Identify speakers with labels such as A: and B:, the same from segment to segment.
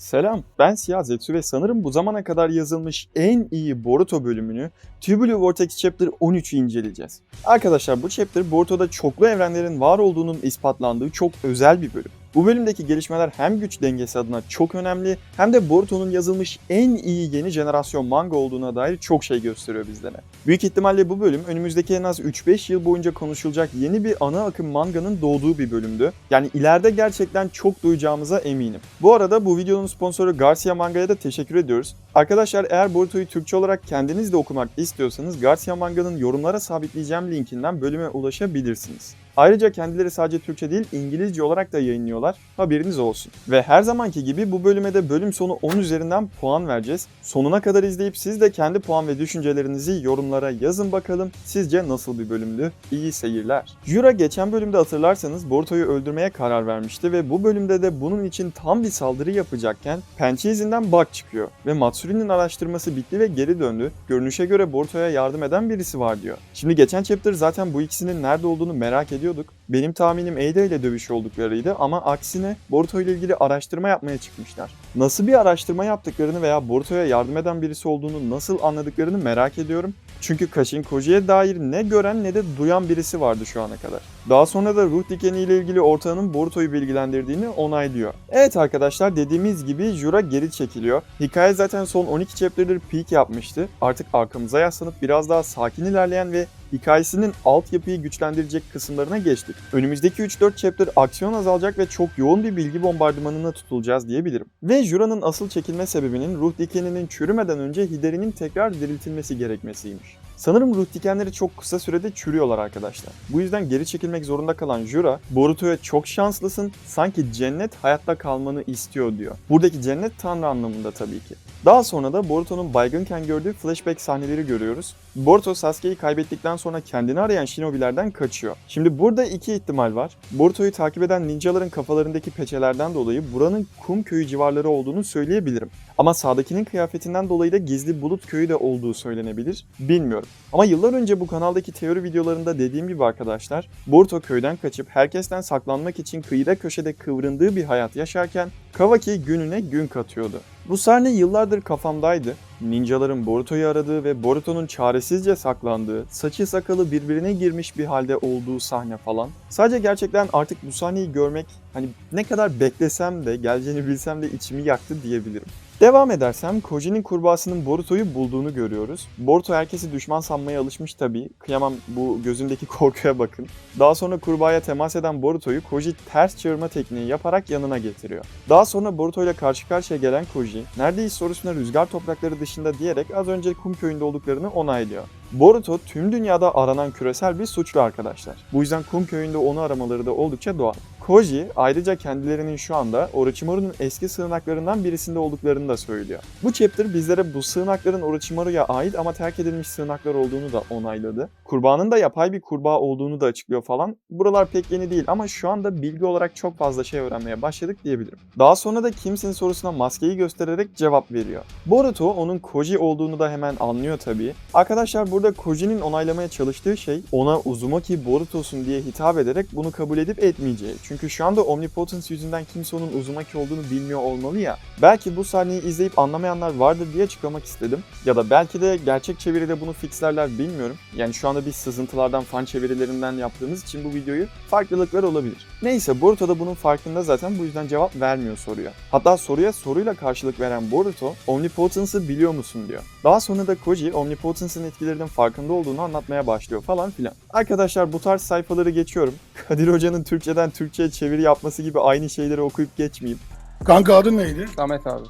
A: Selam, ben Siyah Zetsu ve sanırım bu zamana kadar yazılmış en iyi Boruto bölümünü Tubular Vortex Chapter 13'ü inceleyeceğiz. Arkadaşlar bu chapter Boruto'da çoklu evrenlerin var olduğunun ispatlandığı çok özel bir bölüm. Bu bölümdeki gelişmeler hem güç dengesi adına çok önemli hem de Boruto'nun yazılmış en iyi yeni jenerasyon manga olduğuna dair çok şey gösteriyor bizlere. Büyük ihtimalle bu bölüm önümüzdeki en az 3-5 yıl boyunca konuşulacak yeni bir ana akım manganın doğduğu bir bölümdü. Yani ileride gerçekten çok duyacağımıza eminim. Bu arada bu videonun sponsoru Garcia Manga'ya da teşekkür ediyoruz. Arkadaşlar eğer Boruto'yu Türkçe olarak kendiniz de okumak istiyorsanız Garcia Manga'nın yorumlara sabitleyeceğim linkinden bölüme ulaşabilirsiniz. Ayrıca kendileri sadece Türkçe değil İngilizce olarak da yayınlıyorlar. Haberiniz olsun. Ve her zamanki gibi bu bölüme de bölüm sonu 10 üzerinden puan vereceğiz. Sonuna kadar izleyip siz de kendi puan ve düşüncelerinizi yorumlara yazın bakalım. Sizce nasıl bir bölümdü? İyi seyirler. Jura geçen bölümde hatırlarsanız Boruto'yu öldürmeye karar vermişti ve bu bölümde de bunun için tam bir saldırı yapacakken pençe izinden bug çıkıyor ve Matsuri'nin araştırması bitti ve geri döndü. Görünüşe göre Boruto'ya yardım eden birisi var diyor. Şimdi geçen chapter zaten bu ikisinin nerede olduğunu merak ediyorduk. Benim tahminim Eida ile dövüş olduklarıydı ama aksine Boruto ile ilgili araştırma yapmaya çıkmışlar. Nasıl bir araştırma yaptıklarını veya Boruto'ya yardım eden birisi olduğunu nasıl anladıklarını merak ediyorum. Çünkü Kashin Koji'ye dair ne gören ne de duyan birisi vardı şu ana kadar. Daha sonra da ruh dikeni ile ilgili ortağının Boruto'yu bilgilendirdiğini onaylıyor. Evet arkadaşlar dediğimiz gibi Jura geri çekiliyor. Hikaye zaten son 12 chapter'dır peak yapmıştı. Artık arkamıza yaslanıp biraz daha sakin ilerleyen ve hikayesinin altyapıyı güçlendirecek kısımlarına geçtik. Önümüzdeki 3-4 chapter aksiyon azalacak ve çok yoğun bir bilgi bombardımanına tutulacağız diyebilirim. Ve Jura'nın asıl çekilme sebebinin ruh dikeninin çürümeden önce Hidari'nin tekrar diriltilmesi gerekmesiymiş. Sanırım ruh dikenleri çok kısa sürede çürüyorlar arkadaşlar. Bu yüzden geri çekilmek zorunda kalan Jura, Boruto'ya çok şanslısın, sanki cennet hayatta kalmanı istiyor diyor. Buradaki cennet tanrı anlamında tabii ki. Daha sonra da Boruto'nun baygınken gördüğü flashback sahneleri görüyoruz. Boruto Sasuke'yi kaybettikten sonra kendini arayan shinobilerden kaçıyor. Şimdi burada iki ihtimal var. Boruto'yu takip eden ninjaların kafalarındaki peçelerden dolayı buranın kum köyü civarları olduğunu söyleyebilirim. Ama sağdakinin kıyafetinden dolayı da gizli bulut köyü de olduğu söylenebilir. Bilmiyorum. Ama yıllar önce bu kanaldaki teori videolarında dediğim gibi arkadaşlar, Boruto köyden kaçıp herkesten saklanmak için kıyıda köşede kıvrındığı bir hayat yaşarken Kawaki gününe gün katıyordu. Bu sahne yıllardır kafamdaydı. Ninjaların Boruto'yu aradığı ve Boruto'nun çaresizce saklandığı, saçı sakalı birbirine girmiş bir halde olduğu sahne falan. Sadece gerçekten artık bu sahneyi görmek hani ne kadar beklesem de geleceğini bilsem de içimi yaktı diyebilirim. Devam edersem Koji'nin kurbağasının Boruto'yu bulduğunu görüyoruz. Boruto herkesi düşman sanmaya alışmış tabii. Kıyamam bu gözündeki korkuya bakın. Daha sonra kurbağaya temas eden Boruto'yu Koji ters çığırma tekniği yaparak yanına getiriyor. Daha sonra Boruto ile karşı karşıya gelen Koji, neredeyiz sorusuna rüzgar toprakları dışında diyerek az önce kum köyünde olduklarını onaylıyor. Boruto tüm dünyada aranan küresel bir suçlu arkadaşlar. Bu yüzden kum köyünde onu aramaları da oldukça doğal. Koji ayrıca kendilerinin şu anda Orochimaru'nun eski sığınaklarından birisinde olduklarını da söylüyor. Bu chapter bizlere bu sığınakların Orochimaru'ya ait ama terk edilmiş sığınaklar olduğunu da onayladı. Kurbağanın da yapay bir kurbağa olduğunu da açıklıyor falan. Buralar pek yeni değil ama şu anda bilgi olarak çok fazla şey öğrenmeye başladık diyebilirim. Daha sonra da kimsin sorusuna maskeyi göstererek cevap veriyor. Boruto onun Koji olduğunu da hemen anlıyor tabii. Arkadaşlar burada Koji'nin onaylamaya çalıştığı şey ona Uzumaki Boruto'sun diye hitap ederek bunu kabul edip etmeyeceği. Çünkü şu anda Omnipotence yüzünden kimse onun Uzumaki olduğunu bilmiyor olmalı ya. Belki bu sahneyi izleyip anlamayanlar vardır diye açıklamak istedim. Ya da belki de gerçek çeviride bunu fixlerler bilmiyorum. Yani şu anda biz sızıntılardan, fan çevirilerinden yaptığımız için bu videoyu farklılıklar olabilir. Neyse Boruto da bunun farkında zaten bu yüzden cevap vermiyor soruya. Hatta soruya soruyla karşılık veren Boruto, Omnipotence'ı biliyor musun diyor. Daha sonra da Koji, Omnipotence'ın etkilerinin farkında olduğunu anlatmaya başlıyor falan filan. Arkadaşlar bu tarz sayfaları geçiyorum. Kadir Hoca'nın Türkçeden Türkçe'ye çeviri yapması gibi aynı şeyleri okuyup geçmeyeyim.
B: Kanka adı neydi?
C: Samet abi.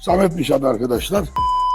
B: Samet'miş adı arkadaşlar.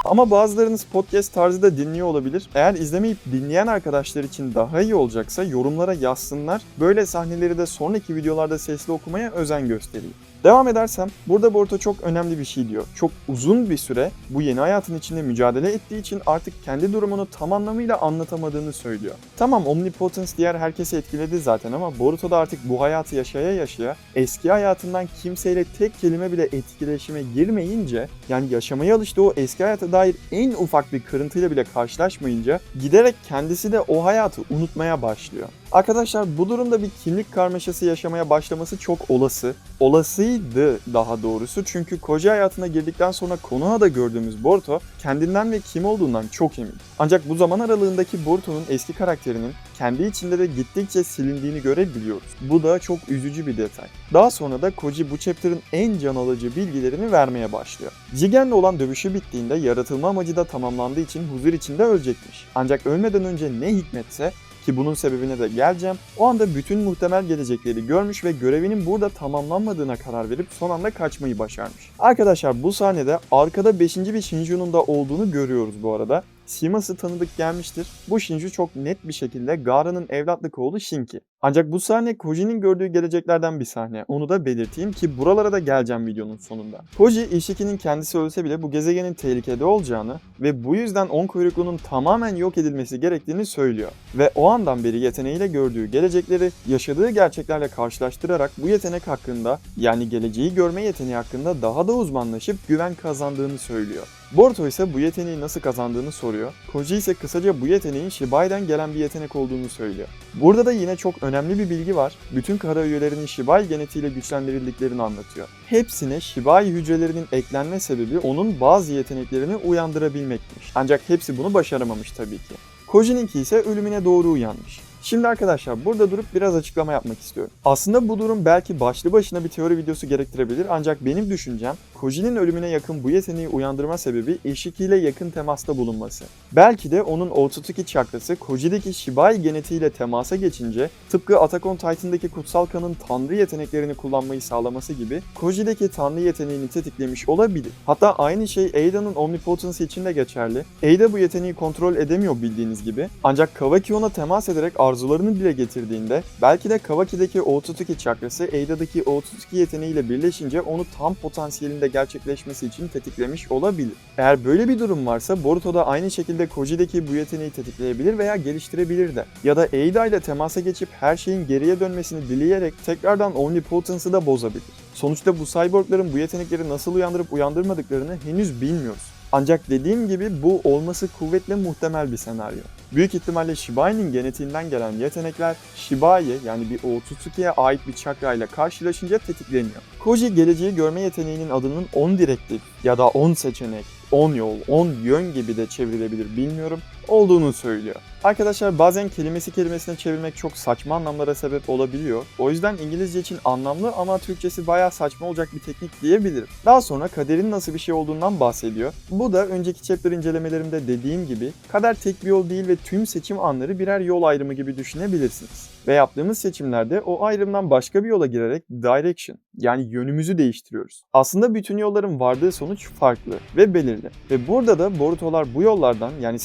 A: Ama bazılarınız podcast tarzı da dinliyor olabilir. Eğer izlemeyip dinleyen arkadaşlar için daha iyi olacaksa yorumlara yazsınlar. Böyle sahneleri de sonraki videolarda sesli okumaya özen göstereyim. Devam edersem burada Boruto çok önemli bir şey diyor. Çok uzun bir süre bu yeni hayatın içinde mücadele ettiği için artık kendi durumunu tam anlamıyla anlatamadığını söylüyor. Tamam Omnipotence diğer herkesi etkiledi zaten ama Boruto da artık bu hayatı yaşaya yaşaya eski hayatından kimseyle tek kelime bile etkileşime girmeyince yani yaşamaya alıştığı o eski hayata dair en ufak bir kırıntıyla bile karşılaşmayınca giderek kendisi de o hayatı unutmaya başlıyor. Arkadaşlar bu durumda bir kimlik karmaşası yaşamaya başlaması çok olası. Olasıydı daha doğrusu çünkü koca hayatına girdikten sonra Konoha'da gördüğümüz Boruto kendinden ve kim olduğundan çok emin. Ancak bu zaman aralığındaki Boruto'nun eski karakterinin kendi içinde de gittikçe silindiğini görebiliyoruz. Bu da çok üzücü bir detay. Daha sonra da Koji bu chapter'ın en can alıcı bilgilerini vermeye başlıyor. Jigen'le olan dövüşü bittiğinde yaratılma amacı da tamamlandığı için huzur içinde ölecekmiş. Ancak ölmeden önce ne hikmetse ki bunun sebebine de geleceğim. O anda bütün muhtemel gelecekleri görmüş ve görevinin burada tamamlanmadığına karar verip son anda kaçmayı başarmış. Arkadaşlar bu sahnede arkada 5. bir Shinju'nun da olduğunu görüyoruz bu arada. Siması tanıdık gelmiştir. Bu Shinju çok net bir şekilde Gaara'nın evlatlık oğlu Shinki. Ancak bu sahne Koji'nin gördüğü geleceklerden bir sahne. Onu da belirteyim ki buralara da geleceğim videonun sonunda. Koji, Ishiki'nin kendisi ölse bile bu gezegenin tehlikede olacağını ve bu yüzden on kuyruklunun tamamen yok edilmesi gerektiğini söylüyor. Ve o andan beri yeteneğiyle gördüğü gelecekleri yaşadığı gerçeklerle karşılaştırarak bu yetenek hakkında yani geleceği görme yeteneği hakkında daha da uzmanlaşıp güven kazandığını söylüyor. Boruto ise bu yeteneği nasıl kazandığını soruyor. Koji ise kısaca bu yeteneğin Shibai'den gelen bir yetenek olduğunu söylüyor. Burada da yine çok önemli bir bilgi var. Bütün kara üyelerinin Shibai genetiğiyle güçlendirildiklerini anlatıyor. Hepsine Shibai hücrelerinin eklenme sebebi onun bazı yeteneklerini uyandırabilmekmiş. Ancak hepsi bunu başaramamış tabii ki. Koji'ninki ise ölümüne doğru uyanmış. Şimdi arkadaşlar burada durup biraz açıklama yapmak istiyorum. Aslında bu durum belki başlı başına bir teori videosu gerektirebilir ancak benim düşüncem Koji'nin ölümüne yakın bu yeteneği uyandırma sebebi Ishiki ile yakın temasta bulunması. Belki de onun Otsutsuki çakrası Koji'deki Shibai genetiğiyle temasa geçince tıpkı Attack on Titan'daki kutsal kanın tanrı yeteneklerini kullanmayı sağlaması gibi Koji'deki tanrı yeteneğini tetiklemiş olabilir. Hatta aynı şey Eida'nın Omnipotency için de geçerli. Eida bu yeteneği kontrol edemiyor bildiğiniz gibi. Ancak Kawaki ona temas ederek arzularını dile getirdiğinde belki de Kawaki'deki Otsutsuki çakrası Eida'daki Otsutsuki yeteneğiyle birleşince onu tam potansiyelinde gerçekleşmesi için tetiklemiş olabilir. Eğer böyle bir durum varsa Boruto da aynı şekilde Koji'deki bu yeteneği tetikleyebilir veya geliştirebilir de. Ya da Eida ile temasa geçip her şeyin geriye dönmesini dileyerek tekrardan Omnipotence'ı da bozabilir. Sonuçta bu cyborgların bu yetenekleri nasıl uyandırıp uyandırmadıklarını henüz bilmiyoruz. Ancak dediğim gibi bu olması kuvvetle muhtemel bir senaryo. Büyük ihtimalle Shibai'nin genetiğinden gelen yetenekler Shibai yani bir Otsutsuki'ye ait bir çakra ile karşılaşınca tetikleniyor. Koji geleceği görme yeteneğinin adının 10 direktif ya da 10 seçenek, 10 yol, 10 yön gibi de çevrilebilir bilmiyorum olduğunu söylüyor. Arkadaşlar bazen kelimesi kelimesine çevirmek çok saçma anlamlara sebep olabiliyor. O yüzden İngilizce için anlamlı ama Türkçesi bayağı saçma olacak bir teknik diyebilirim. Daha sonra kaderin nasıl bir şey olduğundan bahsediyor. Bu da önceki chapter incelemelerimde dediğim gibi kader tek bir yol değil ve tüm seçim anları birer yol ayrımı gibi düşünebilirsiniz. Ve yaptığımız seçimlerde o ayrımdan başka bir yola girerek direction yani yönümüzü değiştiriyoruz. Aslında bütün yolların vardığı sonuç farklı ve belirli. Ve burada da Borutolar bu yollardan yani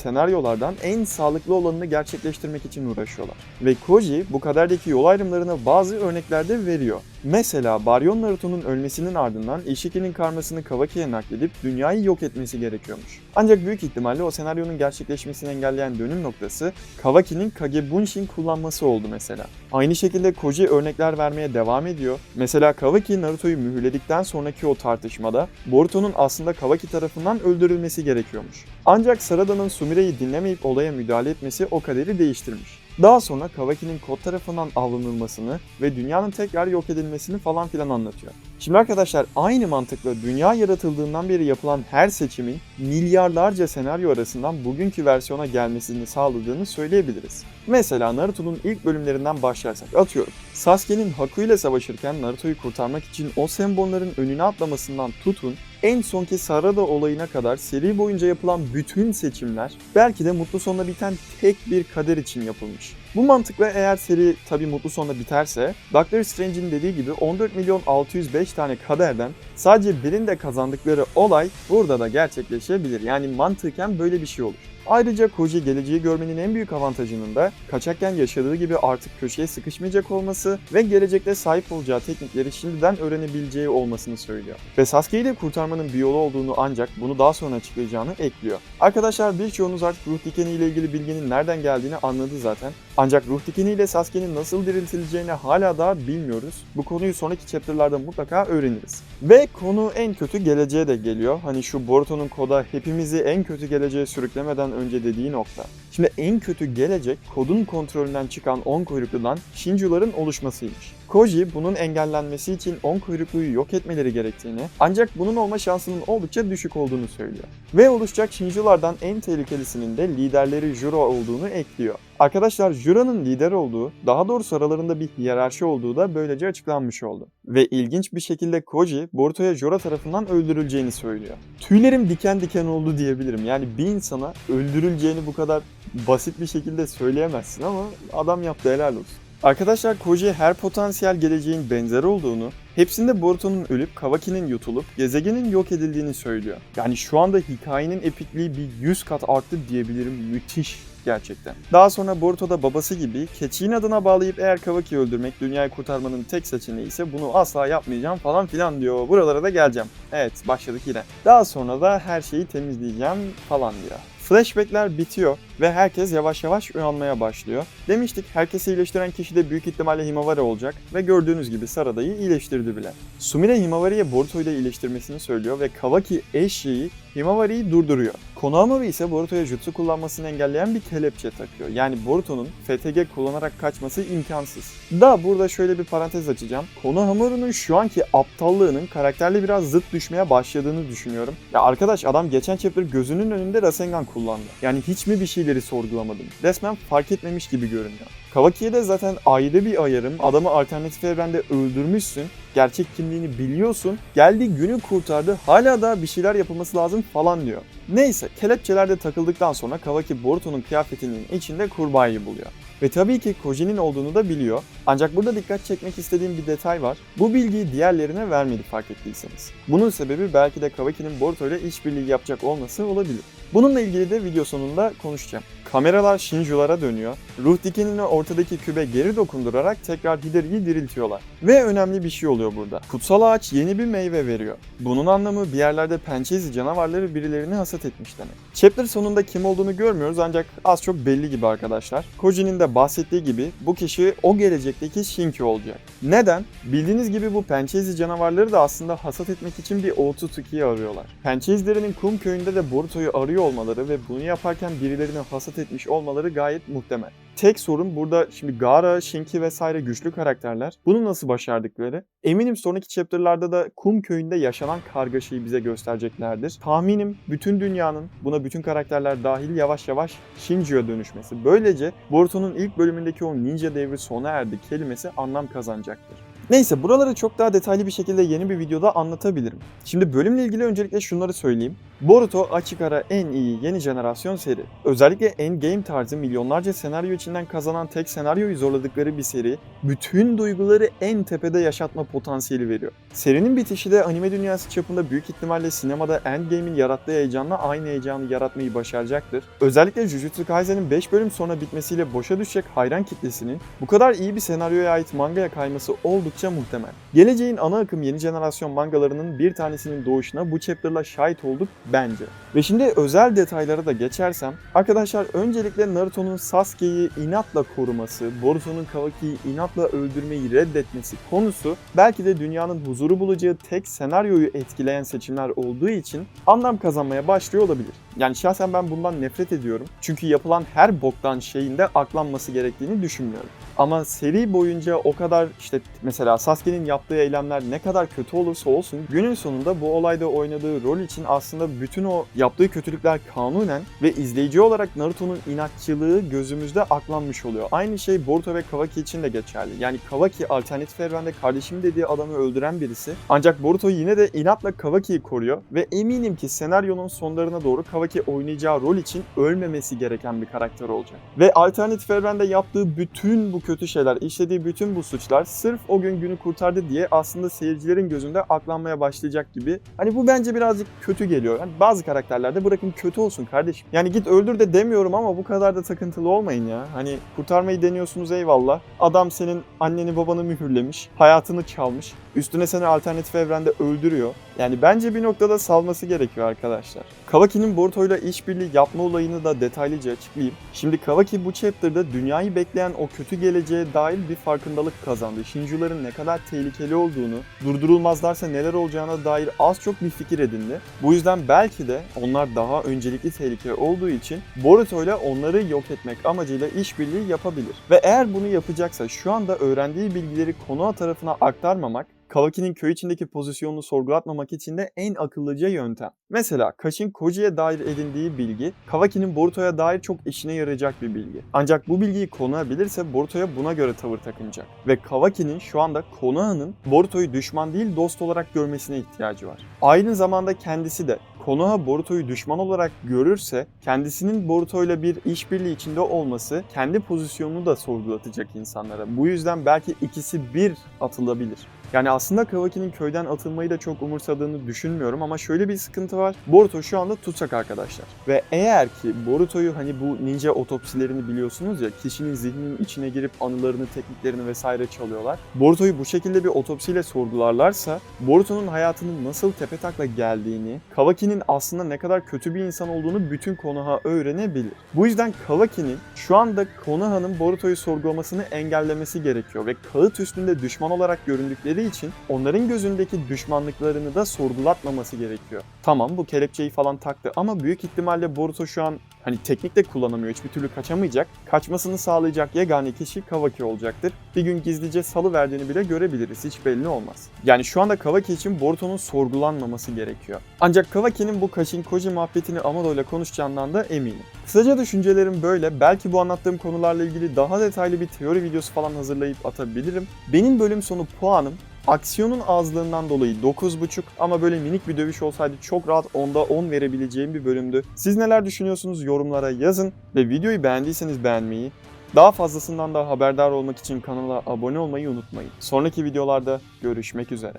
A: senaryolardan en sağlıklı olanını gerçekleştirmek için uğraşıyorlar. Ve Koji bu kaderdeki yol ayrımlarına bazı örneklerde veriyor. Mesela Baryon Naruto'nun ölmesinin ardından Ishiki'nin karmasını Kawaki'ye nakledip dünyayı yok etmesi gerekiyormuş. Ancak büyük ihtimalle o senaryonun gerçekleşmesini engelleyen dönüm noktası Kawaki'nin Kage Bunshin kullanması oldu mesela. Aynı şekilde Koji örnekler vermeye devam ediyor. Mesela Kawaki Naruto'yu mühürledikten sonraki o tartışmada Boruto'nun aslında Kawaki tarafından öldürülmesi gerekiyormuş. Ancak Sarada'nın Sumire'yi dinlemeyip olaya müdahale etmesi o kaderi değiştirmiş. Daha sonra Kawaki'nin kod tarafından avlanılmasını ve dünyanın tekrar yok edilmesini falan filan anlatıyor. Şimdi arkadaşlar aynı mantıkla dünya yaratıldığından beri yapılan her seçimin milyarlarca senaryo arasından bugünkü versiyona gelmesini sağladığını söyleyebiliriz. Mesela Naruto'nun ilk bölümlerinden başlarsak atıyorum. Sasuke'nin Haku ile savaşırken Naruto'yu kurtarmak için o sembollerin önüne atlamasından tutun en sonki Sarada olayına kadar seri boyunca yapılan bütün seçimler belki de mutlu sonla biten tek bir kader için yapılmış. Bu mantıkla eğer seri tabi mutlu sonla biterse Doctor Strange'in dediği gibi 14 milyon 605 tane kaderden sadece birinde kazandıkları olay burada da gerçekleşebilir. Yani mantıken böyle bir şey olur. Ayrıca Koji geleceği görmenin en büyük avantajının da kaçakken yaşadığı gibi artık köşeye sıkışmayacak olması ve gelecekte sahip olacağı teknikleri şimdiden öğrenebileceği olmasını söylüyor. Ve Sasuke'yi de kurtarmanın bir yolu olduğunu ancak bunu daha sonra açıklayacağını ekliyor. Arkadaşlar birçoğunuz artık ruh dikeni ile ilgili bilginin nereden geldiğini anladı zaten. Ancak ruh dikeniyle Sasuke'nin nasıl diriltileceğini hala daha bilmiyoruz. Bu konuyu sonraki chapter'larda mutlaka öğreniriz. Ve konu en kötü geleceğe de geliyor. Hani şu Boruto'nun koda hepimizi en kötü geleceğe sürüklemeden önce dediği nokta. Şimdi en kötü gelecek kodun kontrolünden çıkan 10 kuyrukludan Shinju'ların oluşmasıymış. Koji bunun engellenmesi için 10 kuyrukluyu yok etmeleri gerektiğini ancak bunun olma şansının oldukça düşük olduğunu söylüyor. Ve oluşacak Shinju'lardan en tehlikelisinin de liderleri Juro olduğunu ekliyor. Arkadaşlar Juro'nun lider olduğu, daha doğrusu aralarında bir hiyerarşi olduğu da böylece açıklanmış oldu. Ve ilginç bir şekilde Koji, Boruto'ya Juro tarafından öldürüleceğini söylüyor. Tüylerim diken diken oldu diyebilirim. Yani bir insana öldürüleceğini bu kadar basit bir şekilde söyleyemezsin ama adam yaptı helal olsun. Arkadaşlar Koji her potansiyel geleceğin benzeri olduğunu, hepsinde Boruto'nun ölüp Kawaki'nin yutulup gezegenin yok edildiğini söylüyor. Yani şu anda hikayenin epikliği bir 100 kat arttı diyebilirim. Müthiş gerçekten. Daha sonra Boruto da babası gibi keçiğin adına bağlayıp eğer Kawaki'yi öldürmek dünyayı kurtarmanın tek seçeneği ise bunu asla yapmayacağım falan filan diyor. Buralara da geleceğim. Evet başladık yine. Daha sonra da her şeyi temizleyeceğim falan diyor. Flashbackler bitiyor ve herkes yavaş yavaş uyanmaya başlıyor. Demiştik herkesi iyileştiren kişi de büyük ihtimalle Himawari olacak ve gördüğünüz gibi Sarada'yı iyileştirdi bile. Sumire Himawari'ye Boruto'yu da iyileştirmesini söylüyor ve Kawaki eşeği Himawari'yi durduruyor. Konohamaru ise Boruto'ya jutsu kullanmasını engelleyen bir kelepçe takıyor. Yani Boruto'nun FTG kullanarak kaçması imkansız. Da burada şöyle bir parantez açacağım. Konohamaru'nun şu anki aptallığının karakterle biraz zıt düşmeye başladığını düşünüyorum. Ya arkadaş adam geçen chapter gözünün önünde Rasengan kullandı. Yani hiç mi bir şeyleri sorgulamadım? Resmen fark etmemiş gibi görünüyor. Kawaki'ye de zaten ayrı bir ayarım. Adamı alternatif evrende öldürmüşsün. Gerçek kimliğini biliyorsun. Geldi günü kurtardı. Hala da bir şeyler yapılması lazım falan diyor. Neyse kelepçelerde takıldıktan sonra Kawaki Boruto'nun kıyafetinin içinde kurbağayı buluyor. Ve tabii ki Koji'nin olduğunu da biliyor. Ancak burada dikkat çekmek istediğim bir detay var. Bu bilgiyi diğerlerine vermedi fark ettiyseniz. Bunun sebebi belki de Kawaki'nin Boruto ile işbirliği yapacak olması olabilir. Bununla ilgili de video sonunda konuşacağım. Kameralar Shinju'lara dönüyor. Ruh dikenini ortadaki kübe geri dokundurarak tekrar Hidari'yi diriltiyorlar. Ve önemli bir şey oluyor burada. Kutsal ağaç yeni bir meyve veriyor. Bunun anlamı bir yerlerde pençezi canavarları birilerini hasat etmiş demek. Chapter sonunda kim olduğunu görmüyoruz ancak az çok belli gibi arkadaşlar. Koji'nin de bahsettiği gibi bu kişi o gelecekteki Shinki olacak. Neden? Bildiğiniz gibi bu pençezi canavarları da aslında hasat etmek için bir Otsutsuki'yi arıyorlar. Pençezlerinin kum köyünde de Boruto'yu arıyor olmaları ve bunu yaparken birilerini hasat etmiş olmaları gayet muhtemel. Tek sorun burada şimdi Gaara, Shinki vesaire güçlü karakterler. Bunu nasıl başardıkları? Eminim sonraki chapter'larda da kum köyünde yaşanan kargaşayı bize göstereceklerdir. Tahminim bütün dünyanın buna bütün karakterler dahil yavaş yavaş Shinji'ye dönüşmesi. Böylece Boruto'nun ilk bölümündeki o ninja devri sona erdi kelimesi anlam kazanacaktır. Neyse buraları çok daha detaylı bir şekilde yeni bir videoda anlatabilirim. Şimdi bölümle ilgili öncelikle şunları söyleyeyim. Boruto açık ara en iyi yeni jenerasyon seri. Özellikle Endgame tarzı milyonlarca senaryo içinden kazanan tek senaryoyu zorladıkları bir seri, bütün duyguları en tepede yaşatma potansiyeli veriyor. Serinin bitişi de anime dünyası çapında büyük ihtimalle sinemada Endgame'in yarattığı heyecanla aynı heyecanı yaratmayı başaracaktır. Özellikle Jujutsu Kaisen'in 5 bölüm sonra bitmesiyle boşa düşecek hayran kitlesinin bu kadar iyi bir senaryoya ait mangaya kayması oldukça muhtemel. Geleceğin ana akım yeni jenerasyon mangalarının bir tanesinin doğuşuna bu chapter'la şahit olduk bence. Ve şimdi özel detaylara da geçersem, arkadaşlar öncelikle Naruto'nun Sasuke'yi inatla koruması, Boruto'nun Kawaki'yi inatla öldürmeyi reddetmesi konusu belki de dünyanın huzuru bulacağı tek senaryoyu etkileyen seçimler olduğu için anlam kazanmaya başlıyor olabilir. Yani şahsen ben bundan nefret ediyorum. Çünkü yapılan her boktan şeyin de aklanması gerektiğini düşünmüyorum. Ama seri boyunca o kadar işte mesela Sasuke'nin yaptığı eylemler ne kadar kötü olursa olsun günün sonunda bu olayda oynadığı rol için aslında bütün o yaptığı kötülükler kanunen ve izleyici olarak Naruto'nun inatçılığı gözümüzde aklanmış oluyor. Aynı şey Boruto ve Kawaki için de geçerli. Yani Kawaki alternatif evrende kardeşim dediği adamı öldüren birisi. Ancak Boruto yine de inatla Kawaki'yi koruyor ve eminim ki senaryonun sonlarına doğru Kawaki oynayacağı rol için ölmemesi gereken bir karakter olacak. Ve alternatif evrende yaptığı bütün bu kötü şeyler, işlediği bütün bu suçlar sırf o gün günü kurtardı diye aslında seyircilerin gözünde aklanmaya başlayacak gibi. Hani bu bence birazcık kötü geliyor. Yani bazı karakterlerde bırakın kötü olsun kardeşim. Yani git öldür de demiyorum ama bu kadar da takıntılı olmayın ya. Hani kurtarmayı deniyorsunuz eyvallah. Adam senin anneni babanı mühürlemiş, hayatını çalmış. Üstüne seni alternatif evrende öldürüyor. Yani bence bir noktada salması gerekiyor arkadaşlar. Kawaki'nin Boruto'yla işbirliği yapma olayını da detaylıca açıklayayım. Şimdi Kawaki bu chapter'da dünyayı bekleyen o kötü geleceğe dair bir farkındalık kazandı. Shinju'ların ne kadar tehlikeli olduğunu, durdurulmazlarsa neler olacağına dair az çok bir fikir edindi. Bu yüzden belki de onlar daha öncelikli tehlike olduğu için Boruto'yla onları yok etmek amacıyla işbirliği yapabilir. Ve eğer bunu yapacaksa şu anda öğrendiği bilgileri Konoha tarafına aktarmamak Kawaki'nin köy içindeki pozisyonunu sorgulatmamak için de en akıllıca yöntem. Mesela Kashin Koji'ye dair edindiği bilgi, Kawaki'nin Boruto'ya dair çok işine yarayacak bir bilgi. Ancak bu bilgiyi Konoha bilirse Boruto'ya buna göre tavır takınacak. Ve Kawaki'nin şu anda Konoha'nın Boruto'yu düşman değil dost olarak görmesine ihtiyacı var. Aynı zamanda kendisi de Konoha Boruto'yu düşman olarak görürse kendisinin Boruto'yla bir işbirliği içinde olması kendi pozisyonunu da sorgulatacak insanlara. Bu yüzden belki ikisi bir atılabilir. Yani aslında Kawaki'nin köyden atılmayı da çok umursadığını düşünmüyorum ama şöyle bir sıkıntı var. Boruto şu anda tutsak arkadaşlar. Ve eğer ki Boruto'yu hani bu ninja otopsilerini biliyorsunuz ya kişinin zihninin içine girip anılarını, tekniklerini vesaire çalıyorlar. Boruto'yu bu şekilde bir otopsiyle sorgularlarsa Boruto'nun hayatının nasıl tepetakla geldiğini, Kawaki'nin aslında ne kadar kötü bir insan olduğunu bütün Konoha öğrenebilir. Bu yüzden Kawaki'nin şu anda Konoha'nın Boruto'yu sorgulamasını engellemesi gerekiyor ve kağıt üstünde düşman olarak göründükleri için onların gözündeki düşmanlıklarını da sorgulatmaması gerekiyor. Tamam bu kelepçeyi falan taktı ama büyük ihtimalle Boruto şu an hani teknik de kullanamıyor. Hiçbir türlü kaçamayacak. Kaçmasını sağlayacak yegane kişi Kawaki olacaktır. Bir gün gizlice salı verdiğini bile görebiliriz. Hiç belli olmaz. Yani şu anda Kawaki için Boruto'nun sorgulanmaması gerekiyor. Ancak Kawaki'nin bu Kashin Koji muhabbetini Amado ile konuşacağından da eminim. Kısaca düşüncelerim böyle. Belki bu anlattığım konularla ilgili daha detaylı bir teori videosu falan hazırlayıp atabilirim. Benim bölüm sonu puanım Aksiyonun azlığından dolayı 9.5 ama böyle minik bir dövüş olsaydı çok rahat 10'da 10 verebileceğim bir bölümdü. Siz neler düşünüyorsunuz yorumlara yazın ve videoyu beğendiyseniz beğenmeyi, daha fazlasından da haberdar olmak için kanala abone olmayı unutmayın. Sonraki videolarda görüşmek üzere.